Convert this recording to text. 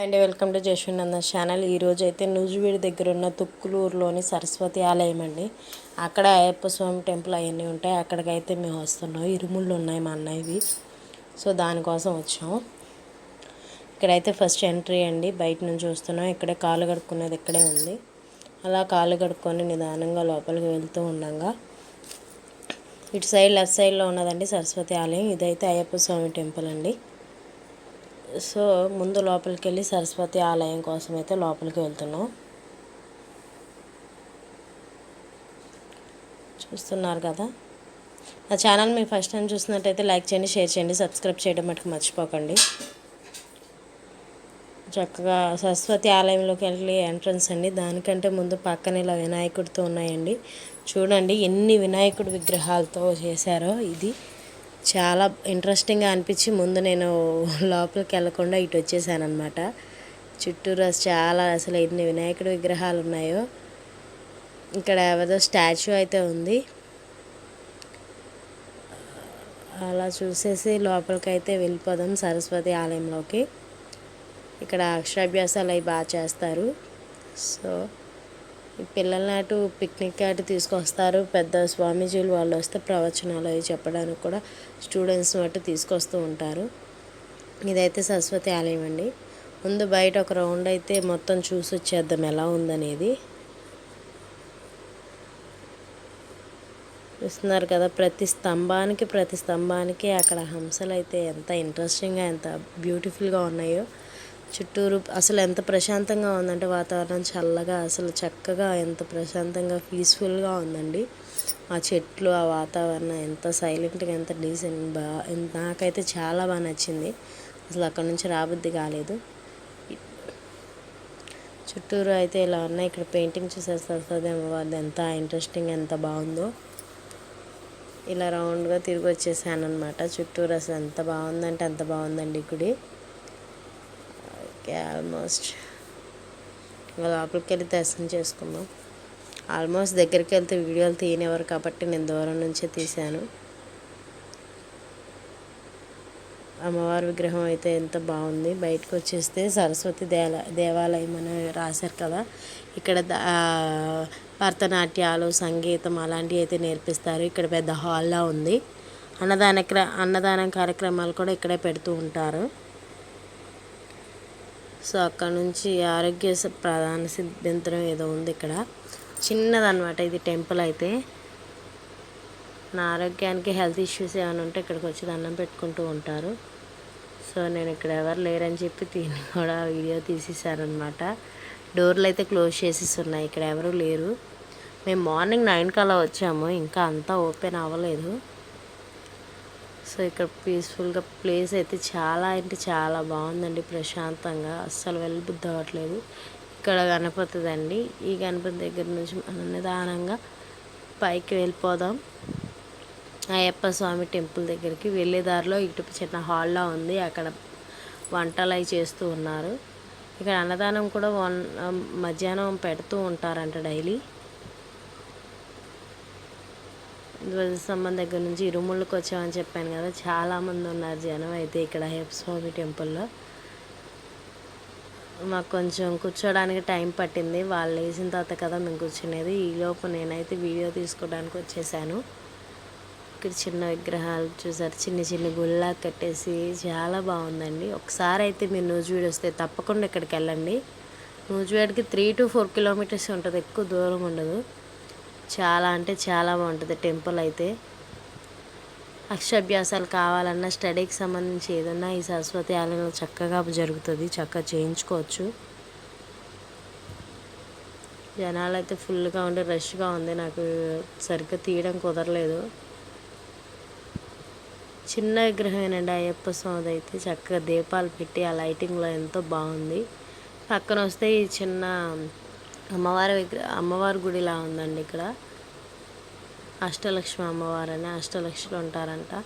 And welcome to Jashwananda channel. ఈరోజు అయితే నూజువీడి దగ్గర ఉన్న తుక్కులూరులోని సరస్వతి ఆలయం అండి. అక్కడ అయ్యప్ప స్వామి టెంపుల్ అవన్నీ ఉంటాయి. అక్కడికైతే మేము వస్తున్నాం. ఇరుముళ్ళు ఉన్నాయి మా అన్నయ్యవి సో దానికోసం వచ్చాం ఇక్కడైతే ఫస్ట్ ఎంట్రీ అండి. బయట నుంచి వస్తున్నాం. ఇక్కడే కాలు కడుక్కునేది ఇక్కడే ఉంది. అలా కాలు కడుక్కొని నిదానంగా లోపలికి వెళ్తూ ఉండగా. ఇటు సైడ్ లెఫ్ట్ సైడ్లో ఉన్నదండి సరస్వతి ఆలయం. ఇదైతే అయ్యప్ప స్వామి టెంపుల్ అండి. సో ముందు లోపలికి వెళ్ళి సరస్వతి ఆలయం కోసం అయితే లోపలికి వెళ్తున్నాం. చూస్తున్నారు కదా? నా ఛానల్ మీకు ఫస్ట్ టైం చూసినట్టయితే లైక్ చేయండి షేర్ చేయండి సబ్స్క్రైబ్ చేయడం మటుకు మర్చిపోకండి. చక్కగా సరస్వతి ఆలయంలోకి వెళ్ళి ఎంట్రన్స్ అండి. దానికంటే ముందు పక్కన ఇలా వినాయకుడితో ఉన్నాయండి. చూడండి ఎన్ని వినాయకుడి విగ్రహాలతో చేశారో ఇది. చాలా ఇంట్రెస్టింగ్గా అనిపించి ముందు నేను లోపలికి వెళ్ళకుండా ఇటు వచ్చేసాను అనమాట చుట్టూరు చాలా అసలు ఎన్ని వినాయకుడి విగ్రహాలు ఉన్నాయో. ఇక్కడ ఏదో స్టాచ్యూ అయితే ఉంది. అలా చూసేసి లోపలికైతే వెళ్ళిపోదాం సరస్వతి ఆలయంలోకి. ఇక్కడ అక్షరాభ్యాసాలు అవి బాగా చేస్తారు. సో పిల్లల్ని అటు పిక్నిక్ అటు తీసుకొస్తారు. పెద్ద స్వామీజీలు వాళ్ళు వస్తే ప్రవచనాలు అవి చెప్పడానికి కూడా స్టూడెంట్స్ అటు తీసుకొస్తూ ఉంటారు. ఇదైతే సరస్వతి ఆలయం అండి. ముందు బయట ఒక రౌండ్ అయితే మొత్తం చూసి వచ్చేద్దాం ఎలా ఉందనేది. చూస్తున్నారు కదా ప్రతి స్తంభానికి ప్రతి స్తంభానికి అక్కడ హంసలు అయితే ఎంత ఇంట్రెస్టింగ్గా ఎంత బ్యూటిఫుల్గా ఉన్నాయో. చుట్టూరు అసలు ఎంత ప్రశాంతంగా ఉందంటే వాతావరణం చల్లగా అసలు చక్కగా ఎంత ప్రశాంతంగా పీస్ఫుల్గా ఉందండి. ఆ చెట్లు ఆ వాతావరణం ఎంత సైలెంట్గా ఎంత డీసెంట్ బాగా నాకైతే చాలా బాగా నచ్చింది. అసలు అక్కడ నుంచి రాబుద్ది కాలేదు. చుట్టూరు అయితే ఇలా ఉన్నాయి. ఇక్కడ పెయింటింగ్ చూసేసి అది ఎంత ఇంట్రెస్టింగ్ ఎంత బాగుందో. ఇలా రౌండ్గా తిరిగి వచ్చేసాను అనమాట చుట్టూరు అసలు ఎంత బాగుందంటే అంత బాగుందండి గుడి. ఓకే ఆల్మోస్ట్ లోపలికి వెళ్ళి దర్శనం చేసుకుందాం. ఆల్మోస్ట్ దగ్గరికి వెళ్తే వీడియోలు తీయనివ్వరు కాబట్టి నేను దూరం నుంచే తీశాను. అమ్మవారి విగ్రహం అయితే ఎంత బాగుంది. బయటకు వచ్చేస్తే సరస్వతి దేవాల దేవాలయం అని రాశారు కదా. ఇక్కడ భరతనాట్యాలు సంగీతం అలాంటివి అయితే నేర్పిస్తారు. ఇక్కడ పెద్ద హాల్లా ఉంది. అన్నదాన అన్నదానం కార్యక్రమాలు కూడా ఇక్కడే పెడుతూ ఉంటారు. సో అక్కడ నుంచి ఆరోగ్య ప్రధాన సిద్ధించడం ఏదో ఉంది ఇక్కడ. చిన్నదనమాట ఇది టెంపుల్ అయితే. నా ఆరోగ్యానికి హెల్త్ ఇష్యూస్ ఏమైనా ఉంటే ఇక్కడికి వచ్చి దండం పెట్టుకుంటూ ఉంటారు. సో నేను ఇక్కడ ఎవరు లేరని చెప్పి దీన్ని కూడా వీడియో తీసేసారనమాట డోర్లు అయితే క్లోజ్ చేసేసి ఉన్నాయి ఇక్కడ ఎవరు లేరు. మేము మార్నింగ్ నైన్ కల్లా వచ్చాము. ఇంకా అంతా ఓపెన్ అవ్వలేదు. సో ఇక్కడ పీస్ఫుల్గా ప్లేస్ అయితే చాలా అంటే చాలా బాగుందండి ప్రశాంతంగా. అస్సలు వెళ్ళబుద్ధి అవ్వట్లేదు. ఇక్కడ గణపతి అండి ఈ గణపతి దగ్గర నుంచి మనం నిదానంగా పైకి వెళ్ళిపోదాం. అయ్యప్ప స్వామి టెంపుల్ దగ్గరికి వెళ్ళే దారిలో ఇటు చిన్న హాల్లో ఉంది. అక్కడ వంటలు అవి చేస్తూ ఉన్నారు. ఇక్కడ అన్నదానం కూడా వన్ మధ్యాహ్నం పెడుతూ ఉంటారంట డైలీ. ధ్వజస్తంభం దగ్గర నుంచి ఇరుముళ్ళకి వచ్చామని చెప్పాను కదా. చాలామంది ఉన్నారు జనం అయితే ఇక్కడ హెప్ స్వామి టెంపుల్లో. మాకు కొంచెం కూర్చోడానికి టైం పట్టింది. వాళ్ళు వేసిన తర్వాత కదా మేము కూర్చునేది. ఈలోపు నేనైతే వీడియో తీసుకోవడానికి వచ్చేసాను. ఇక్కడ చిన్న విగ్రహాలు చూసారు. చిన్న చిన్న గుళ్ళ కట్టేసి చాలా బాగుందండి. ఒకసారి అయితే మీరు నూజివీడు వస్తే తప్పకుండా ఇక్కడికి వెళ్ళండి. నూజివీడికి త్రీ టు ఫోర్ కిలోమీటర్స్ ఉంటుంది. ఎక్కువ దూరం ఉండదు. చాలా అంటే చాలా బాగుంటుంది. టెంపుల్ అయితే అక్షభ్యాసాలు కావాలన్నా స్టడీకి సంబంధించి ఏదన్నా ఈ సరస్వతి ఆలయంలో చక్కగా జరుగుతుంది. చక్కగా చేయించుకోవచ్చు. జనాలు అయితే ఫుల్గా ఉండి రష్గా ఉంది. నాకు సరిగ్గా తీయడం కుదరలేదు. చిన్న విగ్రహమేనండి అయ్యప్ప స్వామి అయితే. చక్కగా దీపాలు పెట్టి ఆ లైటింగ్లో ఎంతో బాగుంది. పక్కన వస్తే ఈ చిన్న అమ్మవారి విగ్రహ అమ్మవారి గుడిలా ఉందండి ఇక్కడ. అష్టలక్ష్మి అమ్మవారు అని అష్టలక్ష్మి ఉంటారంట.